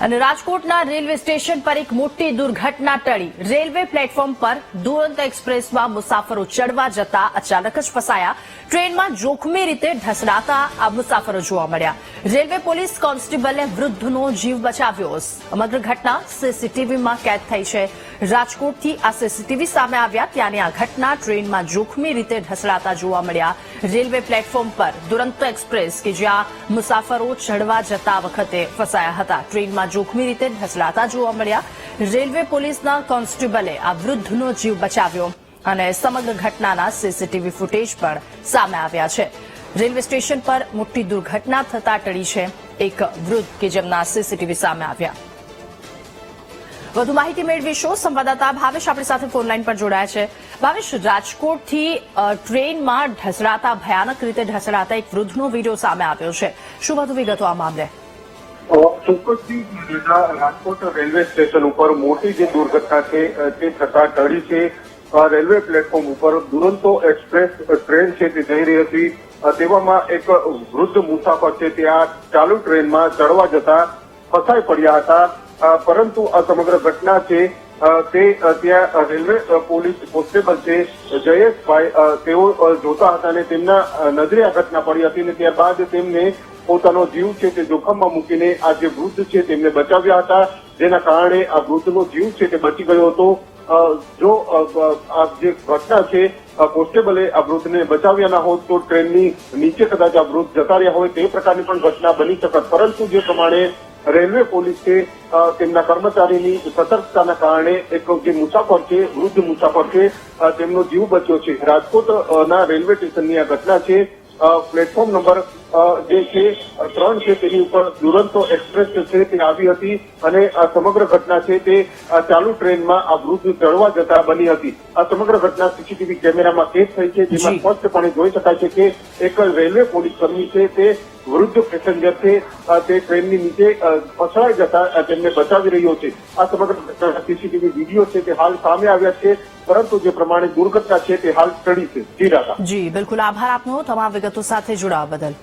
અને રાજકોટના railway station પર એક મોટી દુર્ઘટના ટળી. રેલવે પ્લેટફોર્મ પર દુરંત એક્સપ્રેસમાં મુસાફરો ચડવા જતા અચાનક જ ફસાયા. ટ્રેનમાં જોખમી રીતે ઢસડાતા આ મુસાફરો જોવા મળ્યા. રેલવે પોલીસ કોન્સ્ટેબલે વૃદ્ધનો જીવ બચાવ્યો. સમગ્ર ઘટના સીસીટીવીમાં કેદ થઈ છે. રાજકોટથી આ સીસીટીવી સામે આવ્યા ત્યાંની આ ઘટના ટ્રેનમાં જોખમી રીતે ઢસડાતા જોવા મળ્યા. રેલવે પ્લેટફોર્મ પર દુરંતો એક્સપ્રેસ કે જ્યાં મુસાફરો ચડવા જતા વખતે ફસાયા હતા. ટ્રેનમાં જોખમી રીતે ઢસડાતા જોવા મળ્યા. રેલવે પોલીસના કોન્સ્ટેબલે આ વૃદ્ધનો જીવ બચાવ્યો અને સમગ્ર ઘટનાના સીસીટીવી ફૂટેજ પણ સામે આવ્યા છે. રેલવે સ્ટેશન પર મોટી દુર્ઘટના થતા ટળી છે એક વૃદ્ધ કે જેમના સીસીટીવી સામે આવ્યા. વધુ માહિતી મેળવીશું. સંવાદદાતા ભાવેશ આપણી સાથે ફોનલાઈન પર જોડાયા છે. ભાવેશ, રાજકોટથી ટ્રેનમાં ઢસડાતા, ભયાનક રીતે ઢસડાતા એક વૃદ્ધનો વીડિયો સામે આવ્યો છે. શું વધુ વિગતો આ મામલે? ચોક્કસથી રાજકોટ રેલવે સ્ટેશન ઉપર મોટી જે દુર્ઘટના છે તે થતા ટળી છે. રેલવે પ્લેટફોર્મ ઉપર દુરંતો એક્સપ્રેસ ટ્રેન છે તે જઈ રહી હતી. તેવામાં એક વૃદ્ધ મુસાફર છે, તે આ ચાલુ ટ્રેનમાં ચડવા જતા ફસાઈ પડ્યા હતા. પરંતુ આ સમગ્ર ઘટના છે તે ત્યાં રેલવે પોલીસ કોન્સ્ટેબલ છે, જયેશભાઈ તેઓ જોતા હતા અને તેમના નજરે આ ઘટના પડી હતી અને ત્યારબાદ તેમને પોતાનો જીવ છે તે જોખમમાં મૂકીને આ જે વૃદ્ધ છે તેમને બચાવ્યા હતા, જેના કારણે આ વૃદ્ધનો જીવ છે તે બચી ગયો હતો. જો આ જે ઘટના છે કોન્સ્ટેબલે આ વૃદ્ધને બચાવ્યા ના હોત તો ટ્રેનની નીચે કદાચ આ વૃદ્ધ જતા રહ્યા હોય તે પ્રકારની પણ ઘટના બની શકત. પરંતુ જે પ્રમાણે રેલવે પોલીસ તેમના કર્મચારીની સતર્કતાના કારણે એક જે મુસાફર છે, વૃદ્ધ મુસાફર છે તેમનો જીવ બચ્યો છે. રાજકોટના રેલવે સ્ટેશનની આ ઘટના છે. પ્લેટફોર્મ નંબર જે છે ત્રણ છે તેની ઉપર દુરંતો એક્સપ્રેસ છે તે આવી હતી અને આ સમગ્ર ઘટના છે તે ચાલુ ટ્રેનમાં આ વૃદ્ધ ચડવા જતા બની હતી. આ સમગ્ર ઘટના સીસીટીવી કેમેરામાં કેદ થઈ છે જેમાં સ્પષ્ટપણે જોઈ શકાય છે કે એક રેલવે પોલીસ કર્મી છે તે વૃદ્ધ પેસેન્જર છે તે ટ્રેનની નીચે ફસાઈ જતા તેમને બચાવી રહ્યો છે. આ સમગ્ર સીસીટીવી વીડિયો છે તે હાલ સામે આવ્યા છે પરંતુ જે પ્રમાણે દુર્ઘટના છે તે હાલ ટળી છે. જી રાધા. જી બિલકુલ આભાર આપનો તમામ વિગતો સાથે જોડાવા બદલ.